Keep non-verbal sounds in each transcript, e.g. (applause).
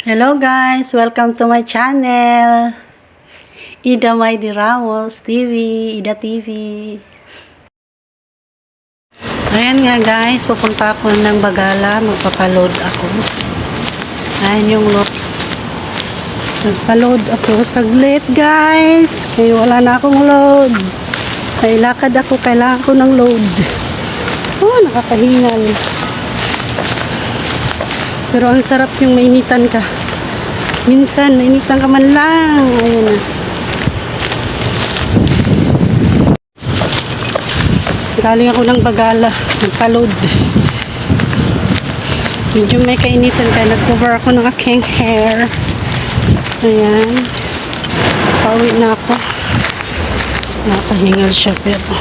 Hello guys! Welcome to my channel! Ida May Di Ramos TV, Ida TV. Ayan nga guys, pupunta ako ng Bagala, magpapaload ako. Ayan yung load. Nagpaload ako saglit guys. Kaya wala na akong load. Kaya lakad ako, kailangan ko ng load. Oh, nakakahingal. Pero ang sarap yung mainitan ka. Minsan, mainitan ka man lang. Ayun na. Galing ako ng bagala. Nagpa-load. Medyo may kainitan kaya nag-cover ako ng aking hair. Ayan. Pauwi na ako. Nakahingal siya pero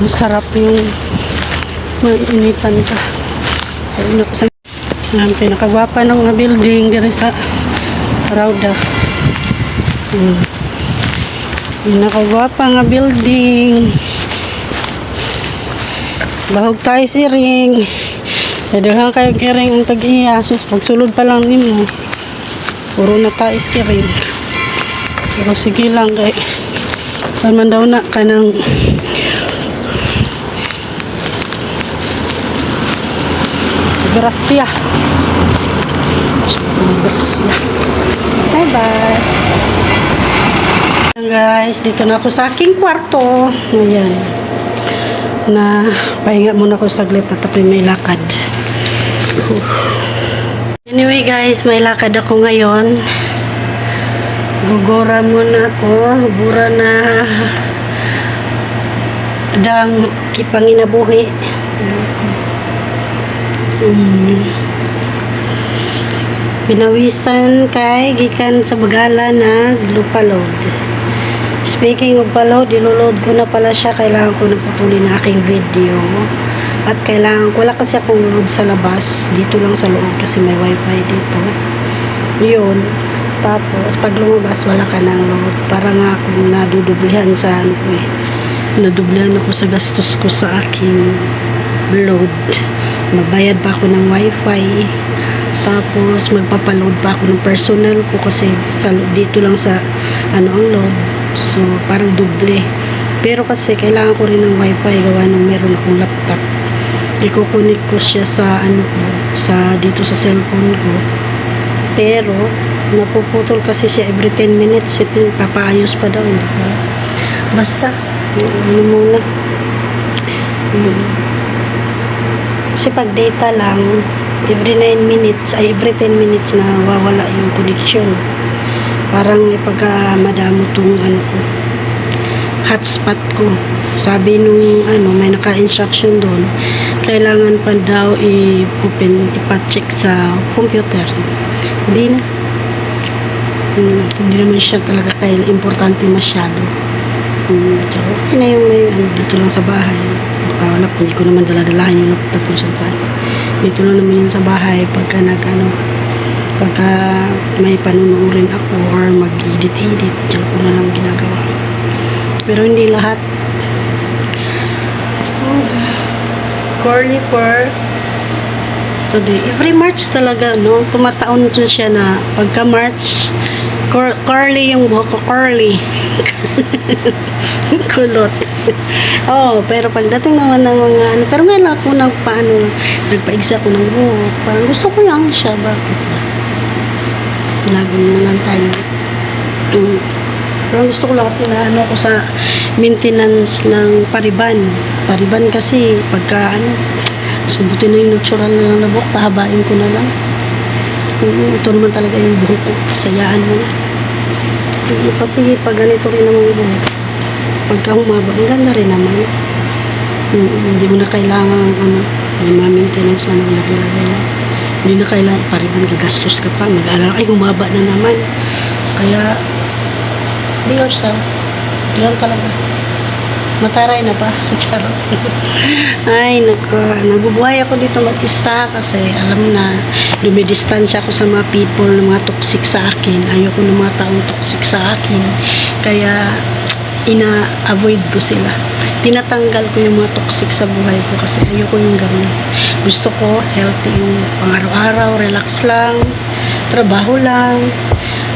ang sarap yung mainitan ka. Ayun ako sa ang pinakagwapa ng mga building dito sa Rauda. Hmm. Pinakagwapa nga building. Bahog tayo si ring. Dadaghang kayo kiring ang tag-iya. Sus, Pagsulod pa lang nimo. Puro na tayo si ring. Pero sige lang kay man daw na ka Gracia. Gracia. Bye bye. Guys, dito na ako sa aking kwarto. Ayan. Na pahinga muna ako saglit at tapos may lakad. Anyway guys, may lakad ako ngayon. Gugura muna ako. Gugura na dang kipanginabuhi. Mm. Pinawisan kay gikan sa bagala na lupalod. Speaking of palod, ilulod ko na pala siya. Kailangan ko na putulin ang aking video. At kailangan, wala kasi akong load sa labas. Dito lang sa loob kasi may wifi dito. Yun. Tapos, pag lumabas, wala ka ng load. Para nga akong nadudublihan sa ano ko eh. Nadublihan ako sa gastos ko sa aking load. Magbayad pa ako ng wifi. Tapos, magpapaload pa ako ng personal ko kasi sa, dito lang sa ano ang load. So, parang duble. Pero kasi, kailangan ko rin ng wifi gawa nung meron akong laptop. Ikukunik ko siya sa ano ko, sa dito sa cellphone ko. Pero, napuputol kasi siya every 10 minutes. Ito, papaayos pa daw. Basta, ano muna. Kasi pag data lang, every 9 minutes, ay every 10 minutes na wawala yung connection. Parang pagka madamo tong ano ko, hotspot ko. Sabi nung ano, may naka-instruction doon, kailangan pa daw i-open, ipa-check sa computer. Hindi na. Hmm, hindi naman siya talaga kaya importante masyado. Hmm, so, okay na yung may ano, dito lang sa bahay. Wala, hindi ko naman daladalahan yung laptop ko sa saan. Dito lang naman yun sa bahay pagka nag ano, pagka may panunuorin ako or mag-edit-edit, diyan ko na lang ginagawa. Pero hindi lahat. Oh, Corny for today. Every March talaga, no? Tumataon to siya na pagka March, cur curly yung buhok ko, curly. (laughs) Kulot. oh, pero pagdating naman ng mga ano, pero ngayon ako nagpaano, nagpaigsa ko ng buhok. Parang gusto ko lang siya, bakit ba? Lagi na lang tayo. Mm. Pero gusto ko lang kasi na ano ko sa maintenance ng pariban. Pariban kasi pagka ano, mas mabuti na yung natural na lang na buhok, pahabain ko na lang. Ito naman talaga yung buhok ko. Sayaan mo Kasi pag ganito rin naman yung buhok, pagka humaba, ang ganda rin naman. Mm, hindi mo na kailangan ano, may ma-maintenance na naglagay-lagay na. Hindi na kailangan, pariban gagastos ka pa. Mag-alala, ay humaba na naman. Kaya, be yourself. Yan talaga. Mataray na pa. (laughs) Charot. Ay, naku. Nabubuhay ako dito mag-isa kasi alam na dumidistansya ako sa mga people na mga toxic sa akin. Ayoko ng mga taong toxic sa akin. Kaya, ina-avoid ko sila. Tinatanggal ko yung mga toxic sa buhay ko kasi ayoko yung ganun. Gusto ko healthy yung pang araw-araw, relax lang. trabaho lang,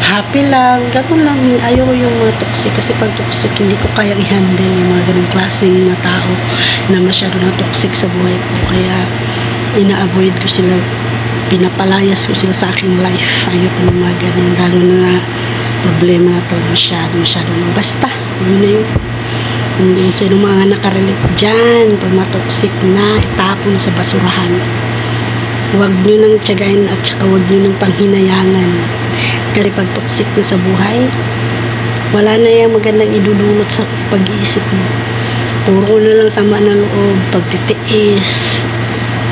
happy lang, ganun lang. Ayaw ko yung mga toxic kasi pag toxic, hindi ko kaya i-handle yung mga ganung klaseng na tao na masyado na toxic sa buhay ko. Kaya, ina-avoid ko sila, pinapalayas ko sila sa aking life. Ayaw ko ng mga ganun, lalo na problema na to, masyado, masyado. Basta, yun na yun. Hindi sino mga nakarelate dyan, pag matoxic na, itapon sa basurahan. Huwag nyo nang tiyagain at saka huwag nyo nang panghinayangan. Kasi pag toxic na sa buhay, wala na yung magandang idudulot sa pag-iisip mo. Puro na lang sama ng loob, pagtitiis.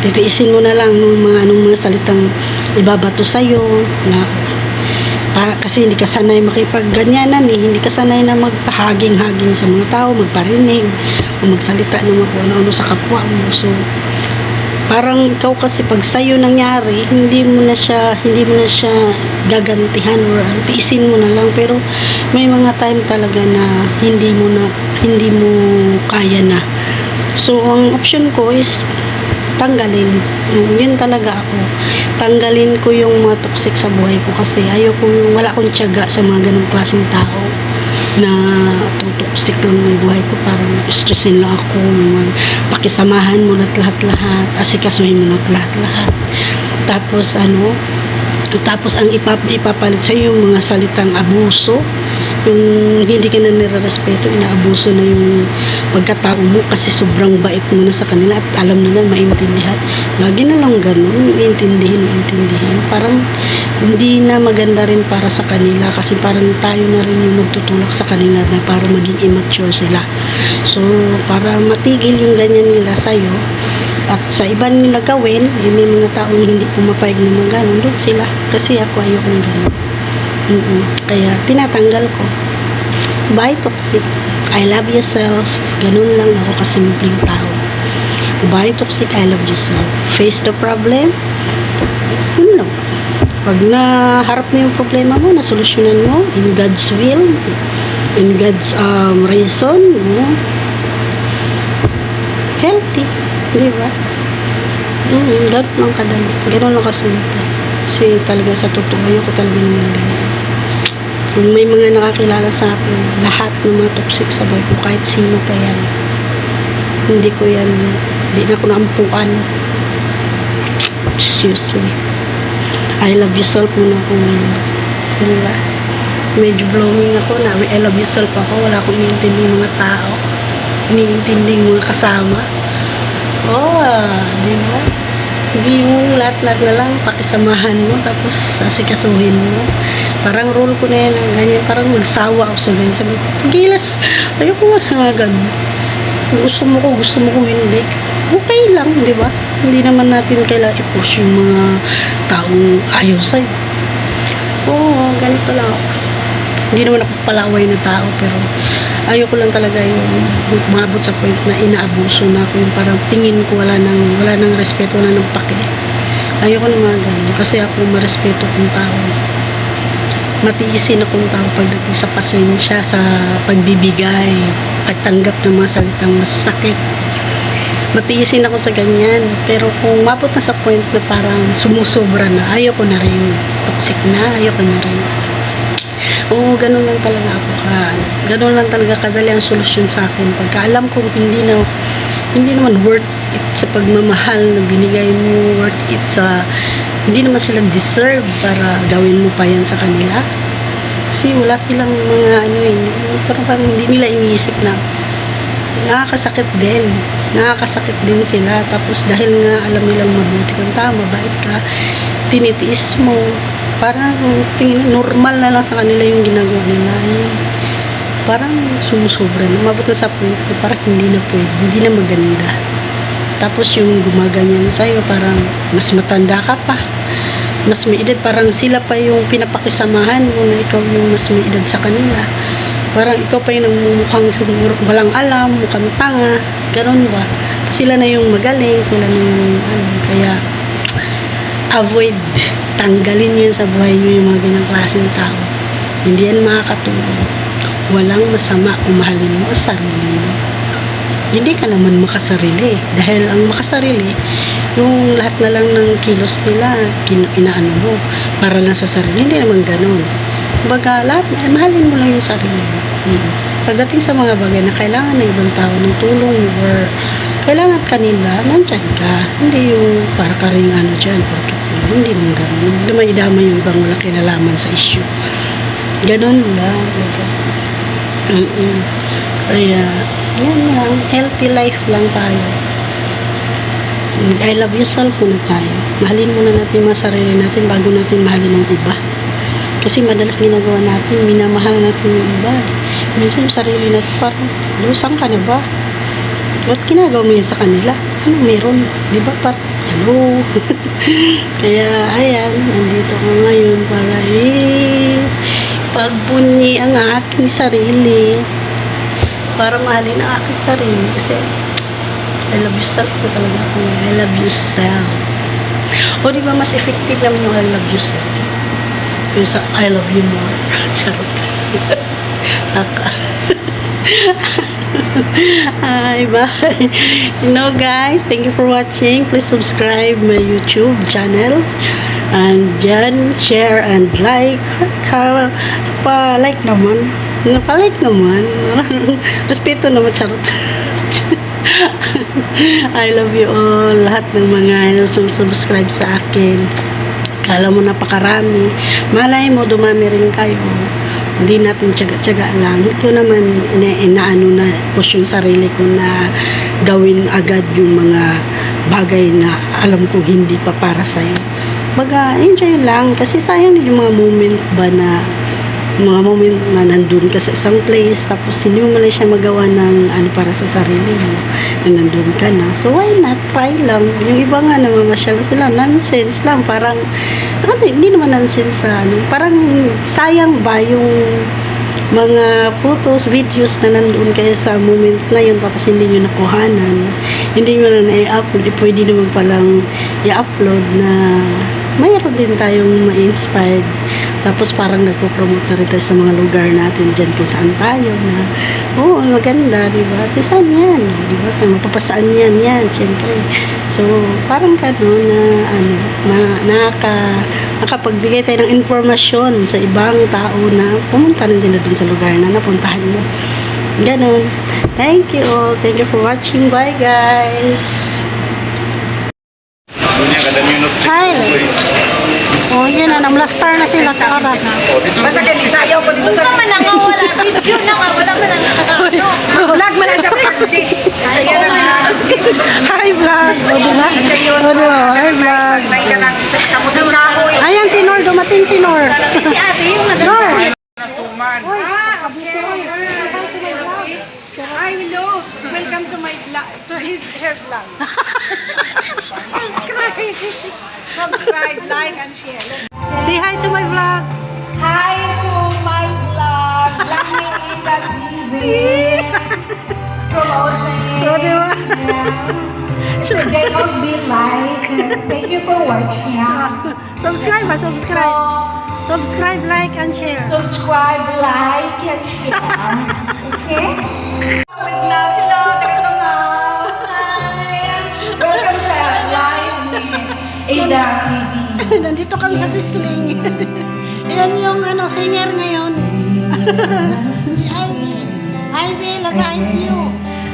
Titiisin mo na lang ng mga anong mga salitang ibabato sa'yo na para, kasi hindi ka sanay makipagganyanan eh. Hindi ka sanay na magpahaging-haging sa mga tao, magparinig, o magsalita ng mga ano-ano sa kapwa mo. So, parang ikaw kasi pag sa'yo nangyari, hindi mo na siya, hindi mo na siya gagantihan or tiisin mo na lang. Pero, may mga time talaga na hindi mo na, hindi mo kaya na. So, ang option ko is tanggalin. Yun, talaga ako. Tanggalin ko yung mga toxic sa buhay ko kasi ayoko yung wala akong tiyaga sa mga ganong klaseng tao na lang ng buhay ko parang stressin lang ako pakisamahan mo na lahat-lahat asikasuhin mo na lahat-lahat. Tapos ano tapos ang ipap ipapalit sa yung mga salitang abuso yung hindi ka na nire-respeto, inaabuso na yung pagkatao mo kasi sobrang bait mo na sa kanila at alam na lang maintindihan. Lagi na lang ganun, intindihin, intindihin. Parang hindi na maganda rin para sa kanila kasi parang tayo na rin yung magtutulak sa kanila na para maging immature sila. So, para matigil yung ganyan nila sa'yo, at sa iba nila gawin, yung may mga taong hindi pumapayag na mga ganun, doon sila. Kasi ako ayokong ganun. Kaya tinatanggal ko. Bye toxic. I love yourself. Ganun lang ako kasimpleng tao. Bye toxic. I love yourself. Face the problem. Yun lang. Pag naharap na yung problema mo, nasolusyonan mo, in God's will, in God's um, reason, no? healthy. Di ba? Mm, ganun lang kadali. Ganun lang kasimple. Kasi talaga sa totoo, ayoko talaga ng mga ganyan. Kung may mga nakakilala sa akin, lahat ng mga toxic sa buhay ko, kahit sino pa yan, hindi ko yan, hindi na ako naampuan. Excuse me. I love yourself muna ako ngayon. Di ba? Medyo blooming ako na may I love yourself ako. Wala akong iniintindi mga tao. Iniintindi yung mga kasama. Oh, di ba? Hindi mo lahat-lahat na lang pakisamahan mo tapos asikasuhin mo. Parang role ko na yan ganyan. Parang magsawa ako sa ganyan. Sabi ko, tigilan. Ayoko nga ganun. Gusto mo ko, gusto mo ko hindi. Okay lang, di ba? Hindi naman natin kailangan i-push yung mga taong ayaw sa'yo. Oo, ganito lang ako. Hindi naman ako palaway na tao, pero ayoko lang talaga yung umabot sa point na inaabuso na ako yung parang tingin ko wala nang, wala nang respeto na ng pake. Ayoko na mga ganun. Kasi ako marespeto kong tao. Matiisin akong tao pagdating sa pasensya, sa pagbibigay, pagtanggap ng mga salitang masakit. Matiisin ako sa ganyan. Pero kung mabot na sa point na parang sumusobra na, ayoko na rin. Toxic na, ayoko na rin. Oo, ganun lang talaga ako ka. Ganun lang talaga kadali ang solusyon sa akin. Pagka alam kong hindi na hindi naman worth it sa pagmamahal na binigay mo, worth it sa hindi naman sila deserve para gawin mo pa yan sa kanila. Kasi wala silang mga ano eh, parang, parang hindi nila iniisip na nakakasakit din. Nakakasakit din sila. Tapos dahil nga alam nilang mabuti kang tao, mabait ka, tinitiis mo. Parang tingin, normal na lang sa kanila yung ginagawa nila. Yung, parang sumusobra na. Mabot na sa point na parang hindi na pwede, hindi na maganda. Tapos yung gumaganyan sa'yo, parang mas matanda ka pa. Mas may edad, parang sila pa yung pinapakisamahan mo na ikaw yung mas may edad sa kanila. Parang ikaw pa yung namumukhang siguro walang alam, mukhang tanga, ganun ba? Sila na yung magaling, sila na yung ano, kaya avoid, tanggalin yun sa buhay nyo yung mga ganyang klaseng tao. Hindi yan makakatulong. Walang masama kung mahalin mo ang sarili mo. Hindi ka naman makasarili. Dahil ang makasarili, yung lahat na lang ng kilos nila, kin, inaano mo, para lang sa sarili, hindi naman ganun. Baga, lahat, mahalin mo lang yung sarili mo. Mm. Pagdating sa mga bagay na kailangan ng ibang tao ng tulong or kailangan kanila, nandyan ka. Hindi yung para ka rin ano dyan, porket yun. hindi naman ganun. Damay-damay yung ibang wala kinalaman sa issue. Ganun lang. Mm-mm. Kaya, yan lang. Healthy life lang tayo. I love yourself muna tayo. Mahalin muna natin mga sarili natin bago natin mahalin ng iba. Kasi madalas ginagawa natin, minamahal natin yung iba. Minsan sarili natin parang, lusang ka na ba? Ba't ginagawa mo yan sa kanila? Ano meron? Di ba? Parang, hello? (laughs) Kaya, ayan, nandito ko ngayon para eh, pagbunyi ang aking sarili. Para mahalin ang aking sarili. Kasi, I love yourself ko talaga ako. I love yourself. O di ba mas effective naman yung I love yourself? Yung sa I love you more. (laughs) Charot. Naka. Hi, (laughs) bye. You know, guys, thank you for watching. Please subscribe my YouTube channel. And dyan, share and like. Ha, pa-like naman. Pa-like naman. (laughs) Respeto naman, charot. (laughs) I love you all. Lahat ng mga subscribe sa akin. Kala mo napakarami. Malay mo, dumami rin kayo. Hindi natin tiyaga-tiyaga lang. Ito naman, ina inaano na, push yung sarili ko na gawin agad yung mga bagay na alam ko hindi pa para sa'yo. Baga, enjoy lang. Kasi sayang yung mga moment ba na mga moment na nandun ka sa isang place tapos hindi mo lang siya magawa ng ano para sa sarili mo na nandun ka na. So why not? Try lang. Yung iba nga namamasyal sila. Nonsense lang. Parang ano, hindi naman nonsense sa ano. Parang sayang ba yung mga photos, videos na nandoon kayo sa moment na yun tapos hindi nyo nakuhanan? Hindi nyo na na-upload pwede naman palang i-upload na mayroon din tayong ma-inspired tapos parang nagpo-promote na rin tayo sa mga lugar natin dyan kung saan tayo na oo, maganda, di ba? So, saan yan? Di ba? Mapapasaan yan, yan, siyempre. So, parang gano'n na, ano, na, nakaka, nakapagbigay tayo ng informasyon sa ibang tao na pumunta rin sila dun sa lugar na napuntahan mo. Ganon. Thank you all. Thank you for watching. Bye, guys. Minut. Hi. Yun na. Namlastar na sila sa karat. Oh, dito Basta kaya sayaw ko dito sa... Basta man nga wala video na nga wala man ang nakakano. Vlog mo na siya. Kaya na na. Hi, vlog. O, diba? O, diba? Hi, vlog. Lang. Eh. Ayan, si Nor. Dumating si Nor. Si ate yung Nor. Suman. Hi, hello. Welcome to my vlog. To his hair vlog. (laughs) Subscribe. Subscribe, like, and share. Say hi to my vlog. Hi to my vlog. Lami Ida TV. Promoting. O, diba? They will be like. Thank you for watching. Subscribe, ha? Subscribe. Subscribe, like, and share. Subscribe, like, and share. Okay? (laughs) Nandito kami sa Sisling. (laughs) Yan yung ano, singer ngayon. (laughs) si Ivy. Ivy, lagay you.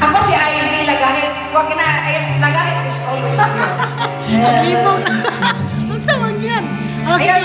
Ako si Ivy Lagahit. Huwag na, eh, Lagahit is always here. Libog. Ang sawag yan. Oh. Ayaw,